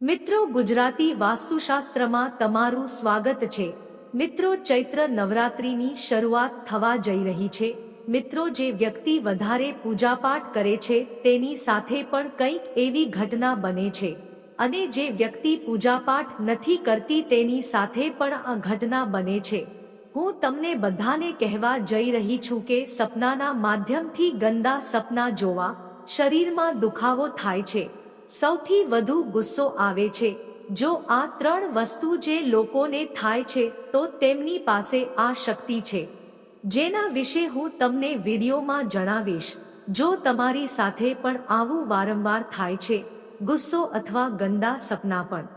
મિત્રો, ગુજરાતી વાસ્તુશાસ્ત્રમાં તમારું સ્વાગત છે. મિત્રો, ચૈત્ર નવરાત્રિની શરૂઆત થવા જઈ રહી છે. મિત્રો, જે વ્યક્તિ વધારે પૂજાપાઠ કરે છે, તેની સાથે પણ કંઈક એવી ઘટના બને છે. અને જે વ્યક્તિ પૂજાપાઠ નથી કરતી, તેની સાથે પણ આ ઘટના બને છે. હું તમને બધાને કહેવા જઈ રહી છું કે સપનાના માધ્યમથી ગંદા સપના જોવા, શરીરમાં દુખાવો થાય છે. સૌથી વધુ ગુસ્સો આવે છે. જો આ ત્રણ વસ્તુ જે લોકોને થાય છે, તો તેમની પાસે આ શક્તિ છે. જેના વિશે હું તમને વિડીયોમાં જણાવીશ. જો તમારી સાથે પણ આવું વારંવાર થાય છે, ગુસ્સો અથવા ગંદા સપના પણ.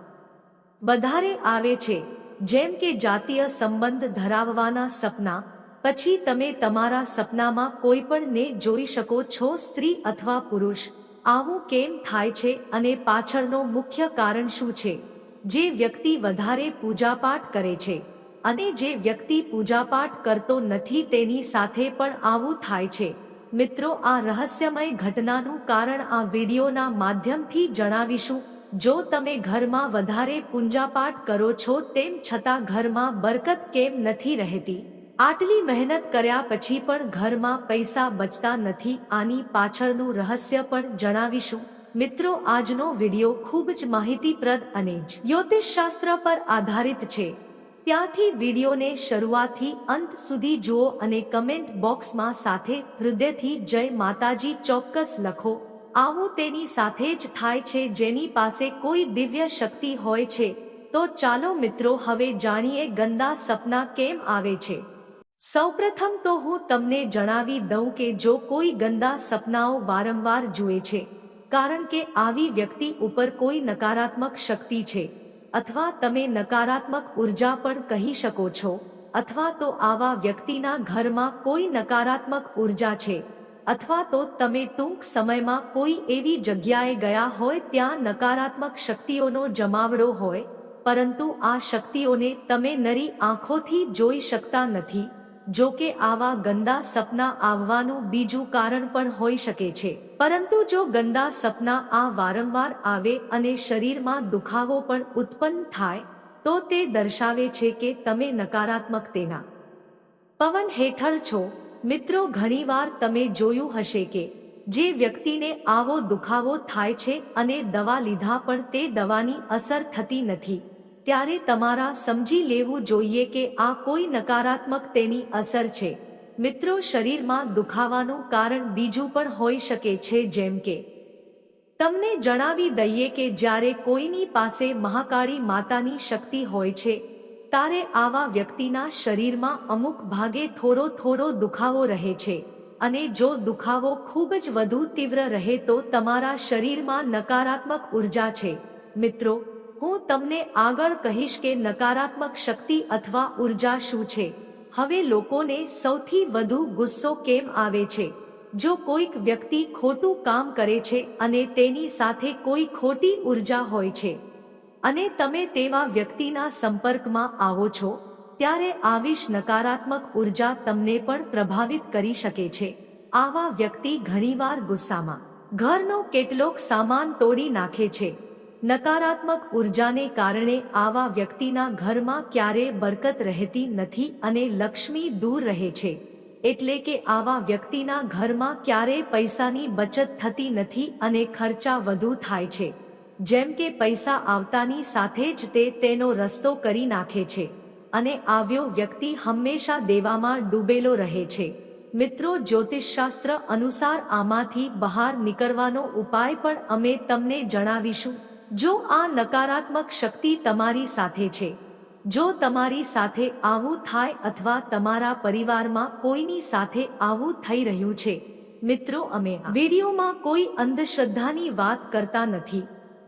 વધારે આવે છે, જેમ કે જાતીય સંબંધ ધરાવવાના સપના, પછી તમે તમારા સપનામાં કોઈ પણને જોઈ શકો છો સ્ત્રી અથવા પુરુષ. આવું કેમ થાય છે અને પાછળનો મુખ્ય કારણ શું છે? જે વ્યક્તિ વધારે પૂજાપાઠ કરે છે અને જે વ્યક્તિ પૂજાપાઠ કરતો નથી તેની સાથે પણ આવું થાય છે. મિત્રો, આ રહસ્યમય ઘટનાનું કારણ આ વિડીયોના માધ્યમથી જણાવીશું. જો તમે ઘરમાં વધારે પૂજાપાઠ કરો છો તેમ છતાં ઘરમાં બરકત કેમ નથી રહેતી? આટલી મહેનત કર્યા પછી પણ ઘરમાં પૈસા બચતા નથી. આની પાછળનું રહસ્ય પણ જણાવીશું. મિત્રો, આજનો વિડિયો ખૂબ જ માહિતીપ્રદ અને જ્યોતિષશાસ્ત્ર પર આધારિત છે. ત્યાંથી વિડીયોને શરૂઆતથી અંત સુધી જુઓ અને કમેન્ટ બોક્સમાં સાથે હૃદયથી જય માતાજી ચોક્કસ લખો. આવું તેની સાથે જ થાય છે. જેની પાસે કોઈ દિવ્ય શક્તિ હોય છે. તો ચાલો મિત્રો, હવે જાણીએ ગંદા સપના કેમ આવે છે? સૌપ્રથમ તો હું તમને જણાવી દઉં કે જો કોઈ ગંદા સપનાઓ વારંવાર જુએ છે, કારણ કે આવી વ્યક્તિ ઉપર કોઈ નકારાત્મક શક્તિ છે, અથવા તમે નકારાત્મક ઊર્જા પણ કહી શકો છો, અથવા તો આવા વ્યક્તિના ઘરમાં કોઈ નકારાત્મક ઊર્જા છે, અથવા તો તમે ટૂંક સમયમાં કોઈ એવી જગ્યાએ ગયા હોય ત્યાં નકારાત્મક શક્તિઓનો જમાવડો હોય, પરંતુ આ શક્તિઓને તમે નરી આંખોથી જોઈ શકતા નથી. જો કે આવા ગંદા સપના આવવાનું બીજું કારણ પણ હોઈ શકે છે. પરંતુ જો ગંદા સપના આ વારંવાર આવે અને શરીરમાં દુખાવો પણ ઉત્પન્ન થાય, તો તે દર્શાવે છે કે તમે નકારાત્મક તેના. પવન હેઠળ છો. મિત્રો, ઘણીવાર તમે જોયું હશે કે જે વ્યક્તિને આવો દુખાવો થાય છે અને દવા લીધા પણ તે દવાની અસર થતી નથી. ત્યારે તમારા સમજી લેવું જોઈએ કે આ કોઈ નકારાત્મક તેની અસર છે. મિત્રો, શરીરમાં દુખાવાનું કારણ બીજું પણ હોઈ શકે છે જેમ કે, તમને જણાવી દઈએ કે જ્યારે કોઈની પાસે મહાકાળી માતાની શક્તિ હોય છે તારે આવા વ્યક્તિના શરીરમાં અમુક ભાગે થોડો થોડો દુખાવો રહે છે. અને જો દુખાવો ખૂબ જ વધુ તીવ્ર રહે તો તમારા શરીરમાં નકારાત્મક ઊર્જા છે. મિત્રો હું તમને આગળ કહીશ કે નકારાત્મક શક્તિ અથવા ઊર્જા શું છે. હવે લોકોને સૌથી વધુ ગુસ્સો કેમ આવે છે? જો કોઈક વ્યક્તિ ખોટું કામ કરે છે અને તેની સાથે કોઈ ખોટી ઊર્જા હોય છે, અને તમે તેવા વ્યક્તિના સંપર્કમાં આવો છો, ત્યારે આવીશ નકારાત્મક ઊર્જા તમને પણ પ્રભાવિત કરી શકે છે. આવા વ્યક્તિ ઘણીવાર ગુસ્સામાં. ઘરનો કેટલોક સામાન તોડી નાખે છે. નકારાત્મક ઉર્જાને કારણે આવા વ્યક્તિના ઘરમાં ક્યારે બરકત રહેતી નથી અને લક્ષ્મી દૂર રહે છે. એટલે કે આવા વ્યક્તિના ઘરમાં ક્યારે પૈસાની બચત થતી નથી અને ખર્ચા વધુ થાય છે. જેમ કે પૈસા આવતાની સાથે જ તે તેનો રસ્તો કરી નાખે છે. અને આવ્યો વ્યક્તિ હંમેશા દેવામાં ડૂબેલો રહે છે. મિત્રો, જ્યોતિષશાસ્ત્ર અનુસાર આમાંથી બહાર નીકળવાનો ઉપાય પણ અમે તમને જણાવીશું. જો આ નકારાત્મક શક્તિ તમારી સાથે છે, જો તમારી સાથે આવું થાય અથવા તમારા પરિવારમાં કોઈની સાથે આવું થઈ રહ્યું છે, મિત્રો અમે વિડીયોમાં કોઈ અંધશ્રદ્ધાની વાત કરતા નથી,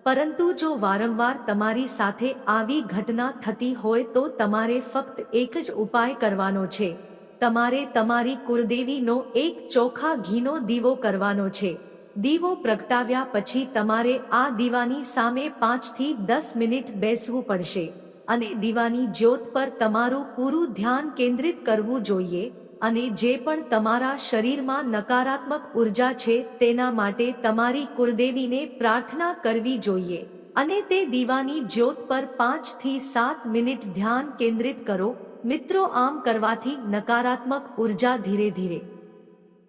પરંતુ જો વારંવાર તમારી સાથે આવી ઘટના થતી હોય તો તમારે ફક્ત એક જ ઉપાય કરવાનો છે, તમારે તમારી કુળદેવીનો એક ચોખા ઘીનો દીવો કરવાનો છે. દીવો પ્રગટાવ્યા પછી તમારે આ દીવાની સામે પાંચથી દસ મિનિટ બેસવું પડશે અને દીવાની જ્યોત પર તમારું પૂરું ધ્યાન કેન્દ્રિત કરવું જોઈએ અને જે પણ તમારા શરીરમાં નકારાત્મક ઊર્જા છે તેના માટે તમારી કુળદેવીને પ્રાર્થના કરવી જોઈએ અને તે દીવાની જ્યોત પર પાંચથી સાત મિનિટ ધ્યાન કેન્દ્રિત કરો. મિત્રો, આમ કરવાથી નકારાત્મક ઊર્જા ધીરે ધીરે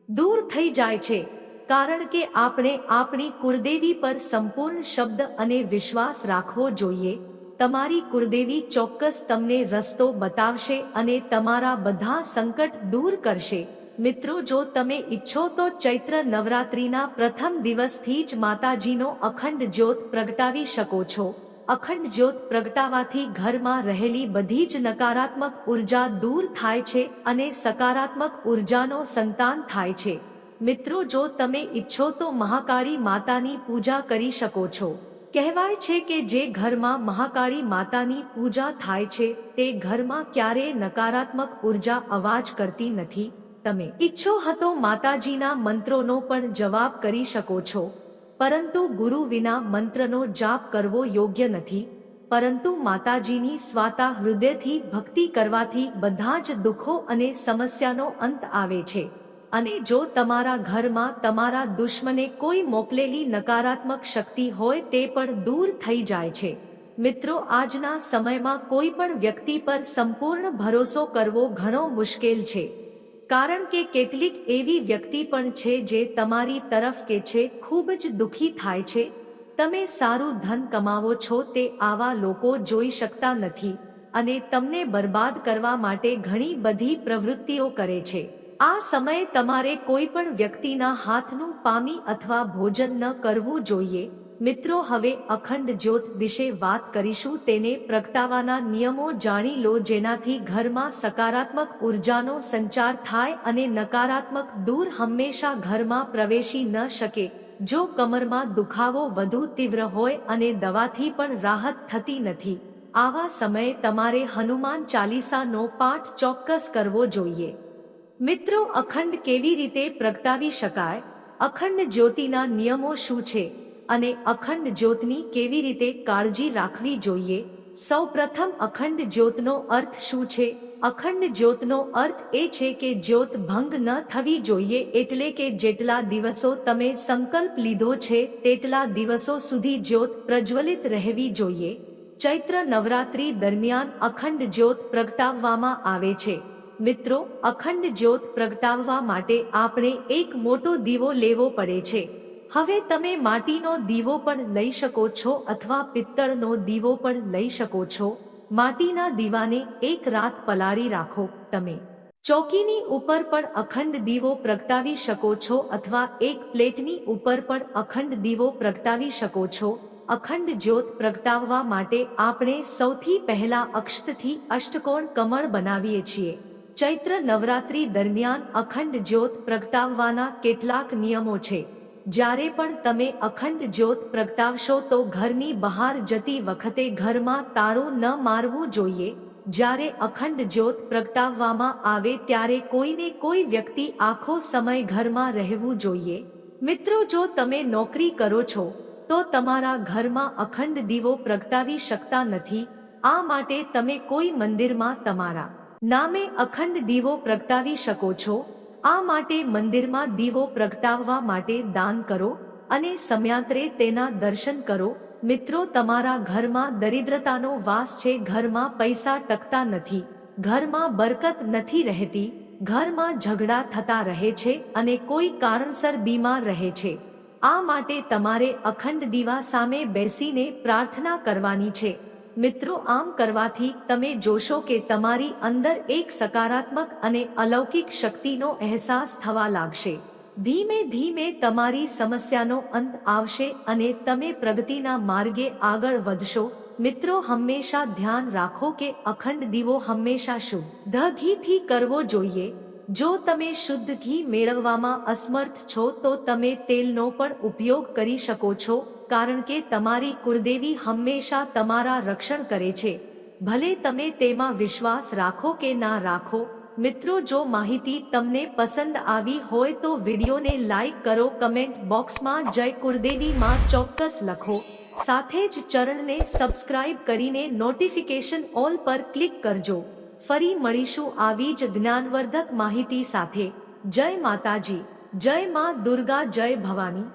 દૂર થઈ જાય છે. કારણ કે આપણે આપણી કુળદેવી પર સંપૂર્ણ શબ્દ અને વિશ્વાસ રાખવો જોઈએ. તમારી કુળદેવી ચોક્કસ તમને રસ્તો બતાવશે અને તમારા બધા સંકટ દૂર કરશે. મિત્રો, જો તમે ઈચ્છો તો ચૈત્ર નવરાત્રિના પ્રથમ દિવસથી જ માતાજીનો અખંડ જ્યોત પ્રગટાવી શકો છો. અખંડ જ્યોત પ્રગટાવાથી ઘરમાં રહેલી બધી જ નકારાત્મક ઊર્જા દૂર થાય છે અને સકારાત્મક ઉર્જાનો સંતાન થાય છે. મિત્રો, જો તમે ઈચ્છો તો મહાકાળી માતાની પૂજા કરી શકો છો. કહેવાય છે કે જે ઘરમાં મહાકાળી માતાની પૂજા થાય છે, તે ઘરમાં ક્યારેય નકારાત્મક ઊર્જા અવાજ કરતી નથી. તમે ઈચ્છો હતો માતાજીના મંત્રોનો પણ જવાબ કરી શકો છો. પરંતુ ગુરુ વિના મંત્રનો જાપ કરવો યોગ્ય નથી. પરંતુ માતાજીની સ્વાતા હૃદયથી ભક્તિ કરવાથી બધા જ દુઃખો અને સમસ્યાનો અંત આવે છે. અને જો તમારા ઘરમાં તમારા દુશ્મને કોઈ મોકલેલી નકારાત્મક શક્તિ હોય તે પણ દૂર થઈ જાય છે. મિત્રો, આજના સમયમાં કોઈ પણ વ્યક્તિ પર સંપૂર્ણ ભરોસો કરવો ઘણો મુશ્કેલ છે. કારણ કે કેટલીક એવી વ્યક્તિ પણ છે જે તમારી તરફ કે છે ખૂબ જ દુખી થાય છે. તમે સારું ધન કમાવો છો તે આવા લોકો જોઈ શકતા નથી અને તમને બરબાદ કરવા માટે ઘણી બધી પ્રવૃત્તિઓ કરે છે. આ સમયે તમારે કોઈ પણ વ્યક્તિના હાથનું પામી અથવા ભોજન ન કરવું જોઈએ. મિત્રો, હવે અખંડ જ્યોત વિશે વાત કરીશું. તેને પ્રગટાવાના નિયમો જાણી લો, જેનાથી ઘરમાં સકારાત્મક ઉર્જાનો સંચાર થાય અને નકારાત્મક દૂર હંમેશા ઘરમાં પ્રવેશી ન શકે. જો કમરમાં દુખાવો વધુ તીવ્ર હોય અને દવાથી પણ રાહત થતી નથી, આવા સમયે તમારે હનુમાન ચાલીસાનો પાઠ ચોક્કસ કરવો જોઈએ. મિત્રો, અખંડ કેવી રીતે પ્રગટાવી શકાય? અખંડ જ્યોતિના નિયમો શું છે? અને અખંડ જ્યોતની કેવી રીતે કાળજી રાખવી જોઈએ? સૌપ્રથમ, અખંડ જ્યોતનો અર્થ શું છે? અખંડ જ્યોતનો અર્થ એ છે કે જ્યોત ભંગ ન થવી જોઈએ એટલે કે જેટલા દિવસો તમે સંકલ્પ લીધો છે, તેટલા દિવસો સુધી જ્યોત પ્રજ્વલિત રહેવી જોઈએ. ચૈત્ર નવરાત્રી દરમિયાન અખંડ જ્યોત પ્રગટાવવામાં આવે છે. મિત્રો, અખંડ જ્યોત પ્રગટાવવા માટે આપણે એક મોટો દીવો લેવો પડે છે. હવે તમે માટીનો દીવો પણ લઈ શકો છો અથવા પિત્તળનો દીવો પણ લઈ શકો છો. માટીના દીવાને એક રાત પલાળી રાખો તમે. ચોકીની ઉપર પણ અખંડ દીવો પ્રગટાવી શકો છો અથવા એક પ્લેટની ઉપર પણ અખંડ દીવો પ્રગટાવી શકો છો. અખંડ જ્યોત પ્રગટાવવા માટે આપણે સૌથી પહેલા અક્ષતથી અષ્ટકોણ કમળ બનાવીએ છીએ. ચૈત્ર નવરાત્રી દરમિયાન અખંડ જ્યોત પ્રગટાવવાના કેટલાક નિયમો છે. જ્યારે પણ તમે અખંડ જ્યોત પ્રગટાવશો તો ઘરની બહાર જતી વખતે ઘરમાં તાળું ન મારવું જોઈએ. જ્યારે અખંડ જ્યોત પ્રગટાવવામાં આવે ત્યારે કોઈને કોઈ વ્યક્તિ આખો સમય ઘરમાં રહેવું જોઈએ. મિત્રો, જો તમે નોકરી કરો છો, તો તમારા ઘરમાં અખંડ દીવો પ્રગટાવી શકતા નથી. આ માટે તમે કોઈ મંદિરમાં તમારા નામે અખંડ દીવો પ્રગટાવી શકો છો. આ માટે મંદિરમાં દીવો પ્રગટાવવા માટે દાન કરો અને સમયાંતરે તેના દર્શન કરો. મિત્રો, તમારા ઘરમાં દરિદ્રતાનો વાસ છે. ઘરમાં પૈસા ટકતા નથી. ઘરમાં બરકત નથી રહેતી. ઘરમાં ઝઘડા થતા રહે છે અને કોઈ કારણસર બીમાર રહે છે. આ માટે તમારે અખંડ દીવા સામે બેસીને પ્રાર્થના કરવાની છે. મિત્રો, આમ કરવાથી તમે જોશો કે તમારી અંદર એક સકારાત્મક અને અલૌકિક શક્તિનો અહેસાસ થવા લાગશે. ધીમે ધીમે તમારી સમસ્યાનો અંત આવશે અને તમે પ્રગતિના માર્ગે આગળ વધશો. મિત્રો, હંમેશા ધ્યાન રાખો કે અખંડ દીવો હંમેશા શુદ્ધ ઘીથી કરવો જોઈએ. જો તમે શુદ્ધ ઘી મેળવવામાં અસમર્થ છો, તો તમે તેલનો પણ ઉપયોગ કરી શકો છો. કારણ કે તમારી કુળદેવી હંમેશા તમારા રક્ષણ કરે છે. ભલે તમે તેમાં વિશ્વાસ રાખો કે ના રાખો, મિત્રો જો માહિતી તમને પસંદ આવી હોય તો વિડીયોને લાઈક કરો, કમેન્ટ બોક્સમાં જય કુળદેવી માં ચોક્કસ લખો. સાથે જ ચરણને સબસ્ક્રાઇબ કરીને નોટિફિકેશન ઓલ પર ક્લિક કરજો. ફરી મળીશું આવી જ જ્ઞાનવર્ધક માહિતી સાથે. જય માતાજી, જય માં દુર્ગા, જય ભવાની.